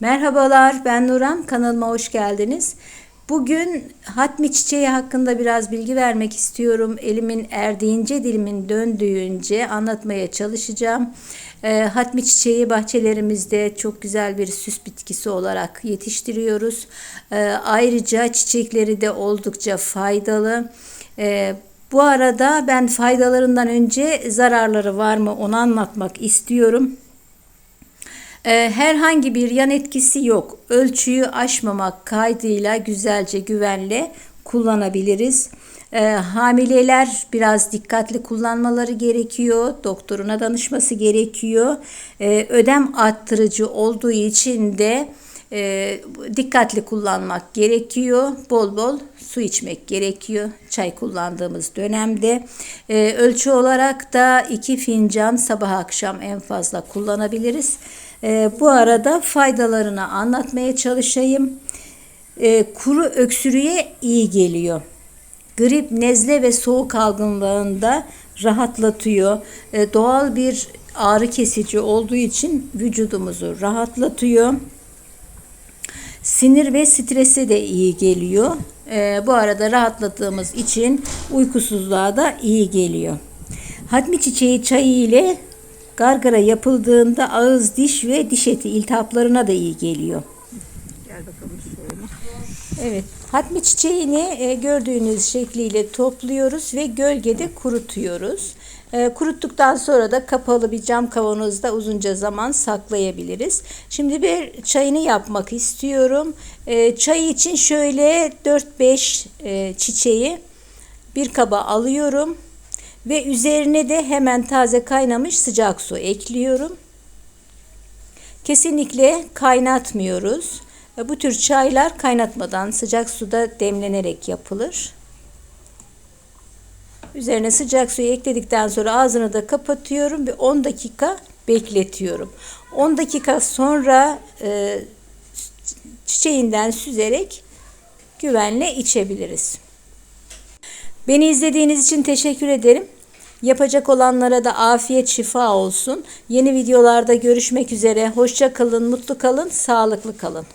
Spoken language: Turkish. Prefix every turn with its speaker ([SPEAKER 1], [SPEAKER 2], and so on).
[SPEAKER 1] Merhabalar, ben Nuran. Kanalıma hoş geldiniz. Bugün hatmi çiçeği hakkında biraz bilgi vermek istiyorum. Elimin erdiğince, dilimin döndüğünce anlatmaya çalışacağım. E, hatmi çiçeği bahçelerimizde çok güzel bir süs bitkisi olarak yetiştiriyoruz. E, ayrıca çiçekleri de oldukça faydalı. E, bu arada ben faydalarından önce zararları var mı onu anlatmak istiyorum. Ee, herhangi bir yan etkisi yok. Ölçüyü aşmamak kaydıyla güzelce güvenle kullanabiliriz. Ee, hamileler biraz dikkatli kullanmaları gerekiyor. Doktoruna danışması gerekiyor. Ee, ödem arttırıcı olduğu için de e, dikkatli kullanmak gerekiyor. Bol bol su içmek gerekiyor. Çay kullandığımız dönemde. E, ölçü olarak da iki fincan sabah akşam en fazla kullanabiliriz. E, bu arada faydalarını anlatmaya çalışayım. E, kuru öksürüğe iyi geliyor. Grip, nezle ve soğuk algınlığında rahatlatıyor. E, doğal bir ağrı kesici olduğu için vücudumuzu rahatlatıyor. Sinir ve strese de iyi geliyor. E, bu arada rahatladığımız için uykusuzluğa da iyi geliyor. Hatmi çiçeği çayı ile gargara yapıldığında ağız, diş ve diş eti iltihaplarına da iyi geliyor.
[SPEAKER 2] Gel bakalım şöyle.
[SPEAKER 1] Evet, hatmi çiçeğini e, gördüğünüz şekliyle topluyoruz ve gölgede kurutuyoruz. E, kuruttuktan sonra da kapalı bir cam kavanozda uzunca zaman saklayabiliriz. Şimdi bir çayını yapmak istiyorum. E, çay için şöyle 4-5 e, çiçeği bir kaba alıyorum ve üzerine de hemen taze kaynamış sıcak su ekliyorum. Kesinlikle kaynatmıyoruz. Bu tür çaylar kaynatmadan sıcak suda demlenerek yapılır. Üzerine sıcak suyu ekledikten sonra ağzını da kapatıyorum ve 10 dakika bekletiyorum. 10 dakika sonra e, çiçeğinden süzerek güvenle içebiliriz. Beni izlediğiniz için teşekkür ederim. Yapacak olanlara da afiyet şifa olsun. Yeni videolarda görüşmek üzere. Hoşça kalın, mutlu kalın, sağlıklı kalın.